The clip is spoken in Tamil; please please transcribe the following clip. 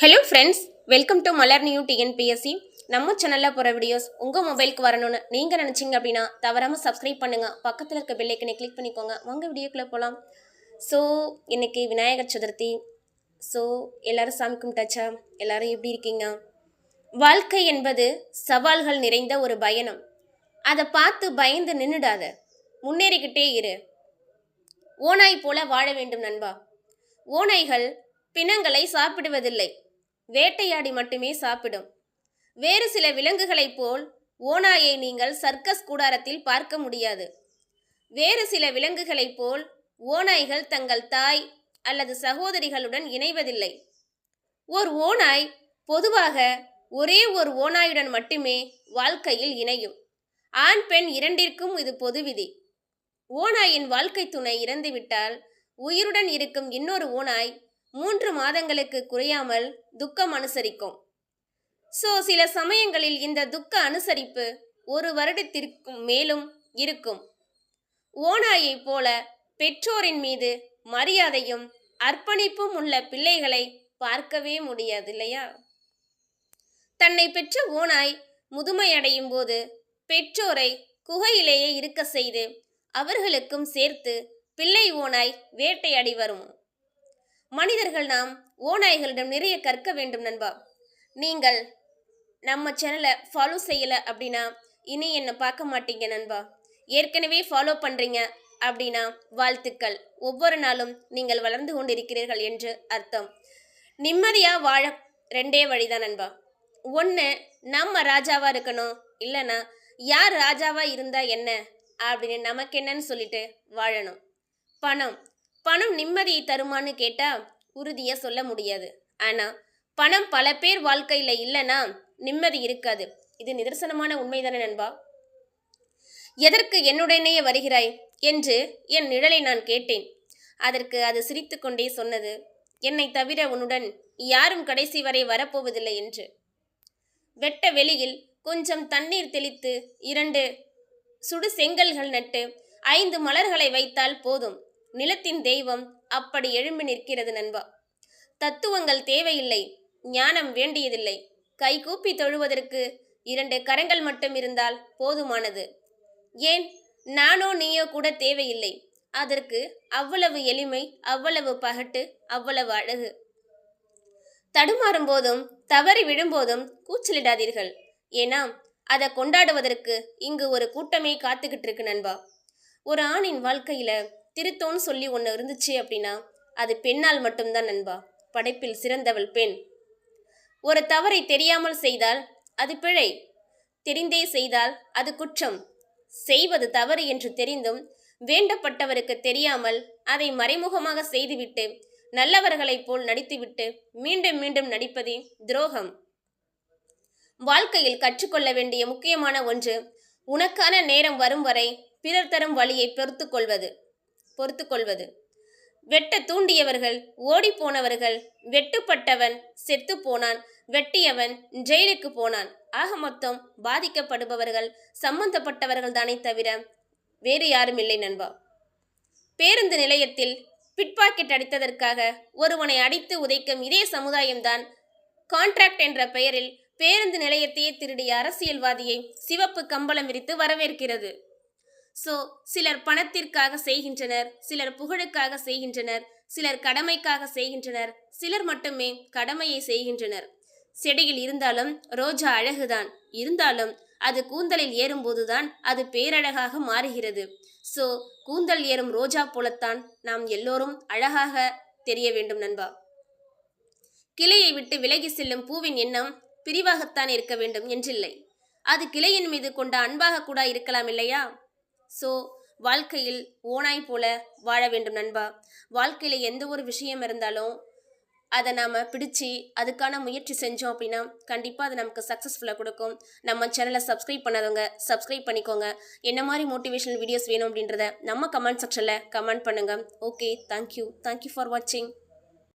Hello friends welcome to Malar new TNPSC நம்ம சேனலில் போகிற வீடியோஸ் உங்கள் மொபைலுக்கு வரணும்னு நீங்கள் நினச்சிங்க அப்படின்னா தவறாமல் சப்ஸ்கிரைப் பண்ணுங்கள் பக்கத்தில் இருக்க பெல்லைக்கனை கிளிக் பண்ணிக்கோங்க. வாங்க வீடியோக்குள்ளே போகலாம் ஸோ இன்றைக்கி விநாயகர் சதுர்த்தி. ஸோ எல்லோரும் சாமி கும்பிட்டாச்சா? எல்லோரும் எப்படி இருக்கீங்க? வாழ்க்கை என்பது சவால்கள் நிறைந்த ஒரு பயணம். அதை பார்த்து பயந்து நின்றுடாத முன்னேறிக்கிட்டே இரு. ஓநாய் போல வாழ வேண்டும் நண்பா. ஓநாய்கள் பிணங்களை சாப்பிடுவதில்லை. வேட்டையாடி மட்டுமே சாப்பிடும். வேறு சில விலங்குகளைப் போல் ஓநாயை நீங்கள் சர்க்கஸ் கூடாரத்தில் பார்க்க முடியாது. வேறு சில விலங்குகளைப் போல் ஓநாய்கள் தங்கள் தாய் அல்லது சகோதரிகளுடன் இணைவதில்லை. ஒரு ஓநாய் பொதுவாக ஒரே ஒரு ஓநாயுடன் மட்டுமே வாழ்க்கையில் இணையும். ஆண் பெண் இரண்டிற்கும் இது பொது விதி ஓநாயின் வாழ்க்கை துணை இறந்துவிட்டால் உயிருடன் இருக்கும் இன்னொரு ஓநாய் மூன்று மாதங்களுக்கு குறையாமல் துக்கம் அனுசரிக்கும். ஸோ சில சமயங்களில் இந்த துக்க அனுசரிப்பு ஒரு வருடத்திற்கும் மேலும் இருக்கும். ஓநாயைப் போல பெற்றோரின் மீது மரியாதையும் அர்ப்பணிப்பும் உள்ள பிள்ளைகளை பார்க்கவே முடியாது இல்லையா தன்னை பெற்ற ஓநாய் முதுமையடையும் போது பெற்றோரை குகையிலேயே இருக்க செய்து அவர்களுக்கும் சேர்த்து பிள்ளை ஓநாய் வேட்டையாடி வரும். மனிதர்கள் நாம் ஓநாய்களிடம் நிறைய கற்க வேண்டும் நண்பா. நீங்கள் நம்ம சேனலை ஃபாலோ செய்யலை அப்படின்னா இனி என்னை பார்க்க மாட்டீங்க நண்பா. ஏற்கனவே ஃபாலோ பண்ணுறீங்க அப்படின்னா வாழ்த்துக்கள். ஒவ்வொரு நாளும் நீங்கள் வளர்ந்து கொண்டிருக்கிறீர்கள் என்று அர்த்தம். நிம்மதியாக வாழ ரெண்டே வழிதான் நண்பா. ஒன்று நம்ம ராஜாவாக இருக்கணும். இல்லைன்னா யார் ராஜாவாக இருந்தால் என்ன? அப்படின்னு நமக்கு என்னன்னு சொல்லிட்டு வாழணும். பணம். பணம் நிம்மதியை தருமான்னு கேட்டால் உறுதியாக சொல்ல முடியாது. ஆனால் பணம் பல பேர் வாழ்க்கையில் இல்லைன்னா நிம்மதி இருக்காது. இது நிதர்சனமான உண்மைதானே நண்பா? எதற்கு என்னுடனேயே வருகிறாய்? என்று என் நிழலை நான் கேட்டேன். அதற்கு அது சிரித்துக்கொண்டே சொன்னது என்னை தவிர உன்னுடன் யாரும் கடைசி வரை வரப்போவதில்லை என்று. வெட்ட வெளியில் கொஞ்சம் தண்ணீர் தெளித்து இரண்டு சுடு செங்கல்கள் நட்டு ஐந்து மலர்களை வைத்தால் போதும். நிலத்தின் தெய்வம் அப்படி எழும்பி நிற்கிறது நண்பா. தத்துவங்கள் தேவையில்லை ஞானம் வேண்டியதில்லை. கைகூப்பி தொழுவதற்கு இரண்டு கரங்கள் மட்டும் இருந்தால் போதுமானது. ஏன்? நானோ நீயோ கூட தேவையில்லை. அதற்கு அவ்வளவு எளிமை அவ்வளவு பகட்டு அவ்வளவு அழகு. தடுமாறும் போதும் தவறி விழும்போதும் கூச்சலிடாதீர்கள். ஏன்னா அதை கொண்டாடுவதற்கு இங்கு ஒரு கூட்டமே காத்துக்கிட்டு இருக்கு நண்பா. ஒரு ஆணின் வாழ்க்கையில திருத்தோன்னு சொல்லி ஒன்று இருந்துச்சு அப்படின்னா அது பெண்ணால் மட்டும்தான் நண்பா. படைப்பில் சிறந்தவள் பெண். ஒரு தவறை தெரியாமல் செய்தால் அது பிழை. தெரிந்தே செய்தால் அது குற்றம். செய்வது தவறு என்று தெரிந்தும் வேண்டப்பட்டவருக்கு தெரியாமல் அதை மறைமுகமாக செய்துவிட்டு நல்லவர்களைப் போல் நடித்துவிட்டு மீண்டும் மீண்டும் நடிப்பதே துரோகம். வாழ்க்கையில் கற்றுக்கொள்ள வேண்டிய முக்கியமான ஒன்று உனக்கான நேரம் வரும் வரை பிறர் தரும் வழியை பொறுத்து கொள்வது. பொறுத்து கொள்வது வெட்ட தூண்டியவர்கள் ஓடிப்போனவர்கள் வெட்டுப்பட்டவன் செத்து போனான் வெட்டியவன் ஜெயிலுக்கு போனான். ஆக மொத்தம் பாதிக்கப்படுபவர்கள் சம்பந்தப்பட்டவர்கள் தானே தவிர வேறு யாரும் இல்லை நண்பா. பேருந்து நிலையத்தில் பிட்பாக்கெட் அடித்ததற்காக ஒருவனை அடித்து உதைக்கும் இதே சமுதாயம்தான் கான்ட்ராக்ட் என்ற பெயரில் பேருந்து நிலையத்தையே திருடிய அரசியல்வாதியை சிவப்பு கம்பளம் விரித்து வரவேற்கிறது. ஸோ சிலர் பணத்திற்காக செய்கின்றனர் சிலர் புகழுக்காக செய்கின்றனர் சிலர் கடமைக்காக செய்கின்றனர் சிலர் மட்டுமே கடமையை செய்கின்றனர். செடியில் இருந்தாலும் ரோஜா அழகுதான் இருந்தாலும் அது கூந்தலில் ஏறும்போதுதான் அது பேரழகாக மாறுகிறது. ஸோ கூந்தல் ஏறும் ரோஜா போலத்தான் நாம் எல்லோரும் அழகாக தெரிய வேண்டும் நண்பா. கிளையை விட்டு விலகி செல்லும் பூவின் எண்ணம் பிரிவாகத்தான் இருக்க வேண்டும் என்றில்லை. அது கிளையின் மீது கொண்ட அன்பாக கூட இருக்கலாம் இல்லையா? ஸோ வாழ்க்கையில் ஓனாய் போல வாழ வேண்டும் நண்பா. வாழ்க்கையில் எந்த ஒரு விஷயம் இருந்தாலும் அதை நாம் பிடிச்சி அதுக்கான முயற்சி செஞ்சோம் அப்படின்னா கண்டிப்பாக அது நமக்கு சக்ஸஸ்ஃபுல்லாக கொடுக்கும். நம்ம சேனலை சப்ஸ்கிரைப் பண்ணாதவங்க சப்ஸ்கிரைப் பண்ணிக்கோங்க. என்ன மாதிரி மோட்டிவேஷனல் வீடியோஸ் வேணும் அப்படின்றத நம்ம கமெண்ட் செக்ஷனில் கமெண்ட் பண்ணுங்கள் ஓகே தேங்க்யூ தேங்க்யூ ஃபார் வாட்சிங்